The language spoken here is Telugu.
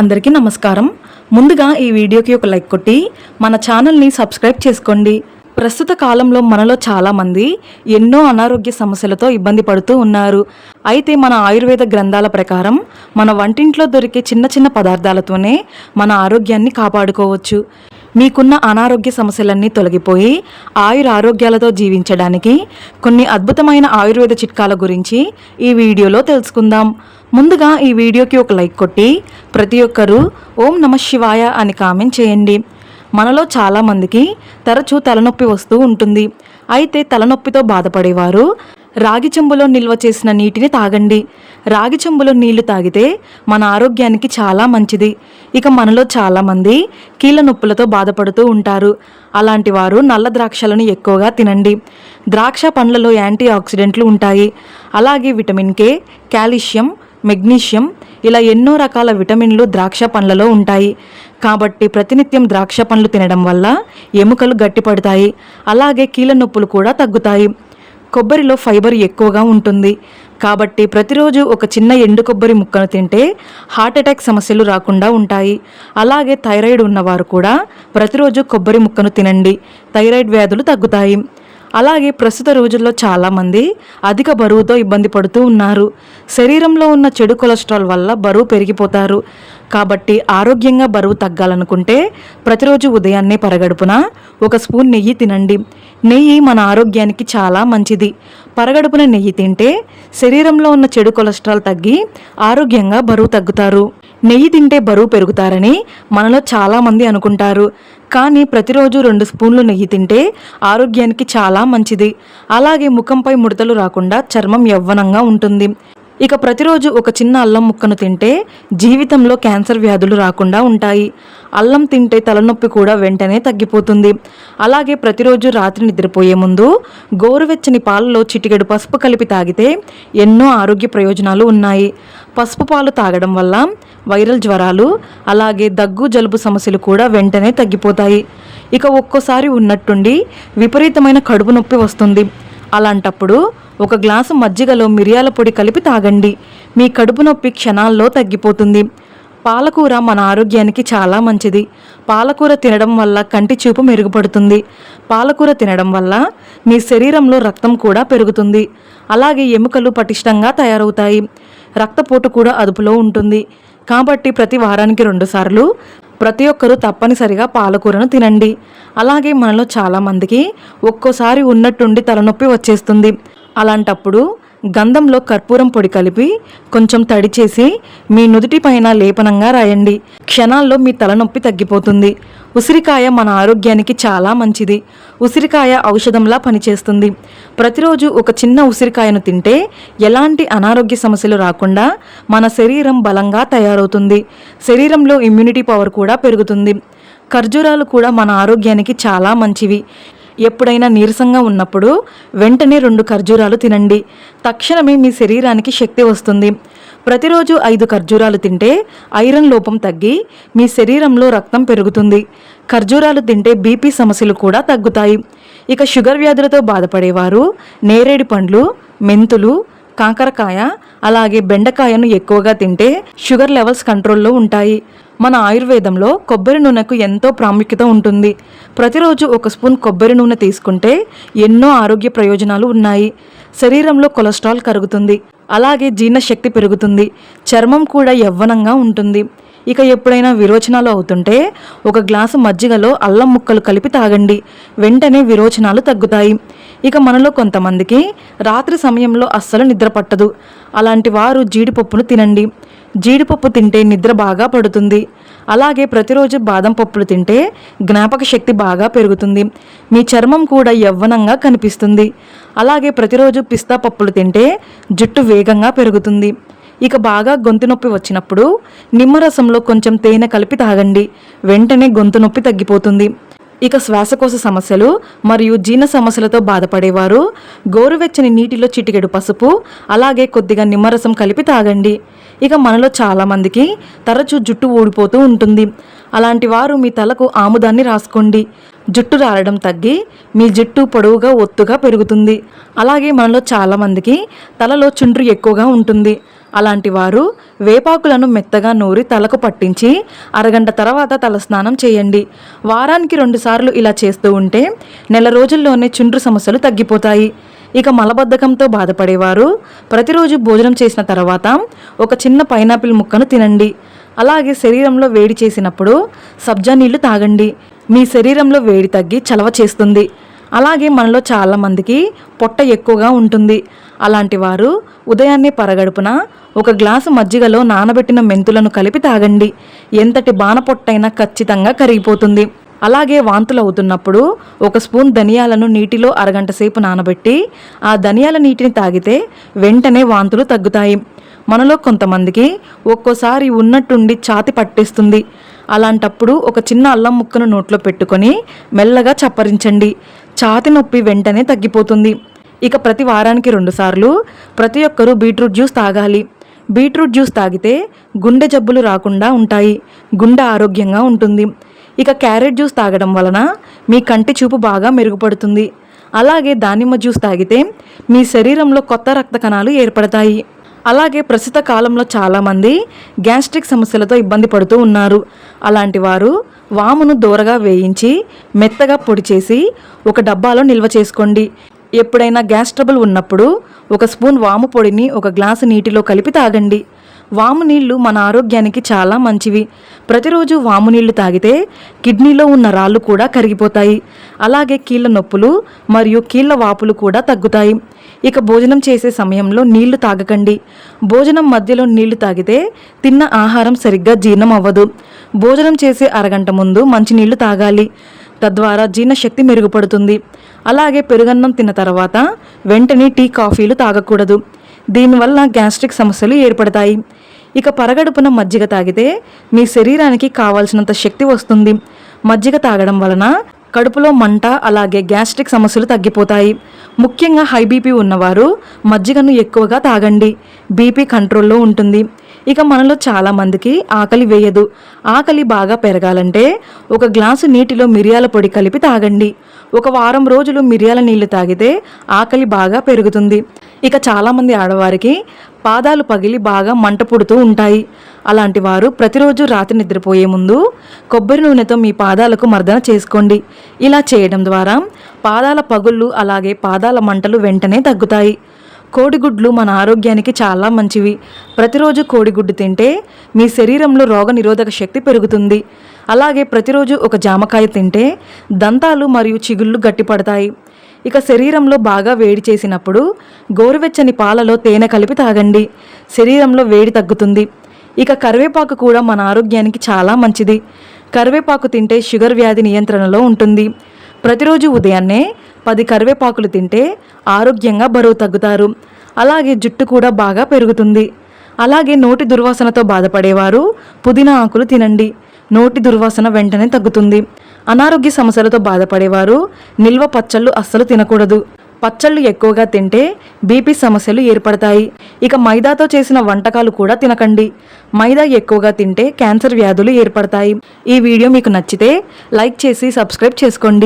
అందరికీ నమస్కారం. ముందుగా ఈ వీడియోకి ఒక లైక్ కొట్టి మన ఛానల్ని సబ్స్క్రైబ్ చేసుకోండి. ప్రస్తుత కాలంలో మనలో చాలామంది ఎన్నో అనారోగ్య సమస్యలతో ఇబ్బంది పడుతూ ఉన్నారు. అయితే మన ఆయుర్వేద గ్రంథాల ప్రకారం మన వంటింట్లో దొరికే చిన్న చిన్న పదార్థాలతోనే మన ఆరోగ్యాన్ని కాపాడుకోవచ్చు. మీకున్న అనారోగ్య సమస్యలన్నీ తొలగిపోయి ఆయుర ఆరోగ్యాలతో జీవించడానికి కొన్ని అద్భుతమైన ఆయుర్వేద చిట్కాల గురించి ఈ వీడియోలో తెలుసుకుందాం. ముందుగా ఈ వీడియోకి ఒక లైక్ కొట్టి ప్రతి ఒక్కరూ ఓం నమ శివాయ అని కామెంట్ చేయండి. మనలో చాలామందికి తరచూ తలనొప్పి వస్తూ ఉంటుంది. అయితే తలనొప్పితో బాధపడేవారు రాగి చెంబులో నిల్వ చేసిన నీటిని తాగండి. రాగి చెంబులో నీళ్ళు తాగితే మన ఆరోగ్యానికి చాలా మంచిది. ఇక మనలో చాలామంది కీళ్ళ నొప్పులతో బాధపడుతూ ఉంటారు. అలాంటి వారు నల్ల ద్రాక్షలను ఎక్కువగా తినండి. ద్రాక్ష పండ్లలో యాంటీ ఆక్సిడెంట్లు ఉంటాయి. అలాగే విటమిన్ కే కాల్షియం మెగ్నీషియం ఇలా ఎన్నో రకాల విటమిన్లు ద్రాక్ష పండ్లలో ఉంటాయి. కాబట్టి ప్రతినిత్యం ద్రాక్ష పండ్లు తినడం వల్ల ఎముకలు గట్టిపడతాయి. అలాగే కీళ్ళ నొప్పులు కూడా తగ్గుతాయి. కొబ్బరిలో ఫైబర్ ఎక్కువగా ఉంటుంది. కాబట్టి ప్రతిరోజు ఒక చిన్న ఎండు కొబ్బరి ముక్కను తింటే హార్ట్ అటాక్ సమస్యలు రాకుండా ఉంటాయి. అలాగే థైరాయిడ్ ఉన్నవారు కూడా ప్రతిరోజు కొబ్బరి ముక్కను తినండి. థైరాయిడ్ వ్యాధులు తగ్గుతాయి. అలాగే ప్రస్తుత రోజుల్లో చాలామంది అధిక బరువుతో ఇబ్బంది పడుతూ ఉన్నారు. శరీరంలో ఉన్న చెడు కొలెస్ట్రాల్ వల్ల బరువు పెరిగిపోతారు. కాబట్టి ఆరోగ్యంగా బరువు తగ్గాలనుకుంటే ప్రతిరోజు ఉదయాన్నే పరగడుపున ఒక స్పూన్ నెయ్యి తినండి. నెయ్యి మన ఆరోగ్యానికి చాలా మంచిది. పరగడుపున నెయ్యి తింటే శరీరంలో ఉన్న చెడు కొలెస్ట్రాల్ తగ్గి ఆరోగ్యంగా బరువు తగ్గుతారు. నెయ్యి తింటే బరువు పెరుగుతారని మనలో చాలామంది అనుకుంటారు. కానీ ప్రతిరోజు రెండు స్పూన్లు నెయ్యి తింటే ఆరోగ్యానికి చాలా మంచిది. అలాగే ముఖంపై ముడతలు రాకుండా చర్మం యవ్వనంగా ఉంటుంది. ఇక ప్రతిరోజు ఒక చిన్న అల్లం ముక్కను తింటే జీవితంలో క్యాన్సర్ వ్యాధులు రాకుండా ఉంటాయి. అల్లం తింటే తలనొప్పి కూడా వెంటనే తగ్గిపోతుంది. అలాగే ప్రతిరోజు రాత్రి నిద్రపోయే ముందు గోరువెచ్చని పాలలో చిటికెడు పసుపు కలిపి తాగితే ఎన్నో ఆరోగ్య ప్రయోజనాలు ఉన్నాయి. పసుపు పాలు తాగడం వల్ల వైరల్ జ్వరాలు అలాగే దగ్గు జలుబు సమస్యలు కూడా వెంటనే తగ్గిపోతాయి. ఇక ఒక్కోసారి ఉన్నట్టుండి విపరీతమైన కడుపు నొప్పి వస్తుంది. అలాంటప్పుడు ఒక గ్లాసు మజ్జిగలో మిరియాల పొడి కలిపి తాగండి. మీ కడుపు నొప్పి క్షణాల్లో తగ్గిపోతుంది. పాలకూర మన ఆరోగ్యానికి చాలా మంచిది. పాలకూర తినడం వల్ల కంటి చూపు మెరుగుపడుతుంది. పాలకూర తినడం వల్ల మీ శరీరంలో రక్తం కూడా పెరుగుతుంది. అలాగే ఎముకలు పటిష్టంగా తయారవుతాయి. రక్తపోటు కూడా అదుపులో ఉంటుంది. కాబట్టి ప్రతి వారానికి రెండుసార్లు ప్రతి ఒక్కరూ తప్పనిసరిగా పాలకూరను తినండి. అలాగే మనలో చాలామందికి ఒక్కోసారి ఉన్నట్టుండి తలనొప్పి వచ్చేస్తుంది. అలాంటప్పుడు గంధంలో కర్పూరం పొడి కలిపి కొంచెం తడి చేసి మీ నుదుటి పైన లేపనంగా రాయండి. క్షణాల్లో మీ తలనొప్పి తగ్గిపోతుంది. ఉసిరికాయ మన ఆరోగ్యానికి చాలా మంచిది. ఉసిరికాయ ఔషధంలా పనిచేస్తుంది. ప్రతిరోజు ఒక చిన్న ఉసిరికాయను తింటే ఎలాంటి అనారోగ్య సమస్యలు రాకుండా మన శరీరం బలంగా తయారవుతుంది. శరీరంలో ఇమ్యూనిటీ పవర్ కూడా పెరుగుతుంది. ఖర్జూరాలు కూడా మన ఆరోగ్యానికి చాలా మంచివి. ఎప్పుడైనా నీరసంగా ఉన్నప్పుడు వెంటనే రెండు ఖర్జూరాలు తినండి. తక్షణమే మీ శరీరానికి శక్తి వస్తుంది. ప్రతిరోజు ఐదు ఖర్జూరాలు తింటే ఐరన్ లోపం తగ్గి మీ శరీరంలో రక్తం పెరుగుతుంది. ఖర్జూరాలు తింటే బీపీ సమస్యలు కూడా తగ్గుతాయి. ఇక షుగర్ వ్యాధులతో బాధపడేవారు నేరేడు పండ్లు మెంతులు కాకరకాయ అలాగే బెండకాయను ఎక్కువగా తింటే షుగర్ లెవెల్స్ కంట్రోల్లో ఉంటాయి. మన ఆయుర్వేదంలో కొబ్బరి నూనెకు ఎంతో ప్రాముఖ్యత ఉంటుంది. ప్రతిరోజు ఒక స్పూన్ కొబ్బరి నూనె తీసుకుంటే ఎన్నో ఆరోగ్య ప్రయోజనాలు ఉన్నాయి. శరీరంలో కొలెస్ట్రాల్ కరుగుతుంది. అలాగే జీర్ణశక్తి పెరుగుతుంది. చర్మం కూడా యవ్వనంగా ఉంటుంది. ఇక ఎప్పుడైనా విరోచనాలు అవుతుంటే ఒక గ్లాసు మజ్జిగలో అల్లం ముక్కలు కలిపి తాగండి. వెంటనే విరోచనాలు తగ్గుతాయి. ఇక మనలో కొంతమందికి రాత్రి సమయంలో అస్సలు నిద్ర పట్టదు. అలాంటి వారు జీడిపప్పును తినండి. జీడిపప్పు తింటే నిద్ర బాగా పడుతుంది. అలాగే ప్రతిరోజు బాదం పప్పులు తింటే జ్ఞాపక శక్తి బాగా పెరుగుతుంది. మీ చర్మం కూడా యవ్వనంగా కనిపిస్తుంది. అలాగే ప్రతిరోజు పిస్తా పప్పులు తింటే జుట్టు వేగంగా పెరుగుతుంది. ఇక బాగా గొంతు నొప్పి వచ్చినప్పుడు నిమ్మరసంలో కొంచెం తేనె కలిపి తాగండి. వెంటనే గొంతు నొప్పి తగ్గిపోతుంది. ఇక శ్వాసకోశ సమస్యలు మరియు జీర్ణ సమస్యలతో బాధపడేవారు. గోరువెచ్చని నీటిలో చిటికెడు పసుపు అలాగే కొద్దిగా నిమ్మరసం కలిపి తాగండి. ఇక మనలో చాలామందికి తరచూ జుట్టు ఊడిపోతూ ఉంటుంది. అలాంటి వారు మీ తలకు ఆముదాన్ని రాసుకోండి. జుట్టు రాలడం తగ్గి మీ జుట్టు పొడవుగా ఒత్తుగా పెరుగుతుంది. అలాగే మనలో చాలామందికి తలలో చుండ్రు ఎక్కువగా ఉంటుంది. అలాంటి వారు వేపాకులను మెత్తగా నూరి తలకు పట్టించి అరగంట తర్వాత తలస్నానం చేయండి. వారానికి రెండుసార్లు ఇలా చేస్తూ ఉంటే నెల రోజుల్లోనే చుండ్రు సమస్యలు తగ్గిపోతాయి. ఇక మలబద్ధకంతో బాధపడేవారు ప్రతిరోజు భోజనం చేసిన తర్వాత ఒక చిన్న పైనాపిల్ ముక్కను తినండి. అలాగే శరీరంలో వేడి చేసినప్పుడు సబ్జా నీళ్ళు తాగండి. మీ శరీరంలో వేడి తగ్గి చలవ చేస్తుంది. అలాగే మనలో చాలామందికి పొట్ట ఎక్కువగా ఉంటుంది. అలాంటి వారు ఉదయాన్నే పరగడుపున ఒక గ్లాసు మజ్జిగలో నానబెట్టిన మెంతులను కలిపి తాగండి. ఎంతటి బాణపొట్టైనా ఖచ్చితంగా కరిగిపోతుంది. అలాగే వాంతులు అవుతున్నప్పుడు ఒక స్పూన్ ధనియాలను నీటిలో అరగంట సేపు నానబెట్టి ఆ ధనియాల నీటిని తాగితే వెంటనే వాంతులు తగ్గుతాయి. మనలో కొంతమందికి ఒక్కోసారి ఉన్నట్టుండి ఛాతి పట్టేస్తుంది. అలాంటప్పుడు ఒక చిన్న అల్లం ముక్కను నోట్లో పెట్టుకొని మెల్లగా చప్పరించండి. ఛాతి నొప్పి వెంటనే తగ్గిపోతుంది. ఇక ప్రతి వారానికి రెండుసార్లు ప్రతి ఒక్కరూ బీట్రూట్ జ్యూస్ తాగాలి. బీట్రూట్ జ్యూస్ తాగితే గుండె జబ్బులు రాకుండా ఉంటాయి. గుండె ఆరోగ్యంగా ఉంటుంది. ఇక క్యారెట్ జ్యూస్ తాగడం వలన మీ కంటి చూపు బాగా మెరుగుపడుతుంది. అలాగే దానిమ్మ జ్యూస్ తాగితే మీ శరీరంలో కొత్త రక్త కణాలు ఏర్పడతాయి. అలాగే ప్రస్తుత కాలంలో చాలామంది గ్యాస్ట్రిక్ సమస్యలతో ఇబ్బంది పడుతూ ఉన్నారు. అలాంటి వారు వామును దూరగా వేయించి మెత్తగా పొడి చేసి ఒక డబ్బాలో నిల్వ చేసుకోండి. ఎప్పుడైనా గ్యాస్ ట్రబుల్ ఉన్నప్పుడు ఒక స్పూన్ వాము పొడిని ఒక గ్లాసు నీటిలో కలిపి తాగండి. వాము నీళ్ళు మన ఆరోగ్యానికి చాలా మంచివి. ప్రతిరోజు వాము నీళ్ళు తాగితే కిడ్నీలో ఉన్న రాళ్ళు కూడా కరిగిపోతాయి. అలాగే కీళ్ళ నొప్పులు మరియు కీళ్ళ వాపులు కూడా తగ్గుతాయి. ఇక భోజనం చేసే సమయంలో నీళ్ళు తాగకండి. భోజనం మధ్యలో నీళ్ళు తాగితే తిన్న ఆహారం సరిగ్గా జీర్ణం అవ్వదు భోజనం చేసే అరగంట ముందు మంచినీళ్ళు తాగాలి. తద్వారా జీర్ణశక్తి మెరుగుపడుతుంది. అలాగే పెరుగన్నం తిన్న తర్వాత వెంటనే టీ కాఫీలు తాగకూడదు. దీనివల్ల గ్యాస్ట్రిక్ సమస్యలు ఏర్పడతాయి. ఇక పరగడుపున మజ్జిగ తాగితే మీ శరీరానికి కావాల్సినంత శక్తి వస్తుంది. మజ్జిగ తాగడం వలన కడుపులో మంట అలాగే గ్యాస్ట్రిక్ సమస్యలు తగ్గిపోతాయి. ముఖ్యంగా హై బీపీ ఉన్నవారు మజ్జిగను ఎక్కువగా తాగండి. బీపీ కంట్రోల్లో ఉంటుంది. ఇక మనలో చాలా మందికి ఆకలి వేయదు. ఆకలి బాగా పెరగాలంటే ఒక గ్లాసు నీటిలో మిరియాల పొడి కలిపి తాగండి. ఒక వారం రోజులు మిరియాల నీళ్ళు తాగితే ఆకలి బాగా పెరుగుతుంది. ఇక చాలామంది ఆడవారికి పాదాలు పగిలి బాగా మంట పుడుతూ ఉంటాయి. అలాంటి వారు ప్రతిరోజు రాత్రి నిద్రపోయే ముందు కొబ్బరి నూనెతో మీ పాదాలకు మర్దన చేసుకోండి. ఇలా చేయడం ద్వారా పాదాల పగుళ్ళు అలాగే పాదాల మంటలు వెంటనే తగ్గుతాయి. కోడిగుడ్లు మన ఆరోగ్యానికి చాలా మంచివి. ప్రతిరోజు కోడిగుడ్డు తింటే మీ శరీరంలో రోగ నిరోధక శక్తి పెరుగుతుంది. అలాగే ప్రతిరోజు ఒక జామకాయ తింటే దంతాలు మరియు చిగుళ్ళు గట్టిపడతాయి. ఇక శరీరంలో బాగా వేడి చేసినప్పుడు గోరువెచ్చని పాలలో తేనె కలిపి తాగండి. శరీరంలో వేడి తగ్గుతుంది. ఇక కరివేపాకు కూడా మన ఆరోగ్యానికి చాలా మంచిది. కరివేపాకు తింటే షుగర్ వ్యాధి నియంత్రణలో ఉంటుంది. ప్రతిరోజు ఉదయాన్నే పది కరివేపాకులు తింటే ఆరోగ్యంగా బరువు తగ్గుతారు. అలాగే జుట్టు కూడా బాగా పెరుగుతుంది. అలాగే నోటి దుర్వాసనతో బాధపడేవారు పుదీనా ఆకులు తినండి. నోటి దుర్వాసన వెంటనే తగ్గుతుంది. అనారోగ్య సమస్యలతో బాధపడేవారు నిల్వ పచ్చళ్ళు అస్సలు తినకూడదు. పచ్చళ్ళు ఎక్కువగా తింటే బీపీ సమస్యలు ఏర్పడతాయి. ఇక మైదాతో చేసిన వంటకాలు కూడా తినకండి. మైదా ఎక్కువగా తింటే క్యాన్సర్ వ్యాధులు ఏర్పడతాయి. ఈ వీడియో మీకు నచ్చితే లైక్ చేసి సబ్స్క్రైబ్ చేసుకోండి.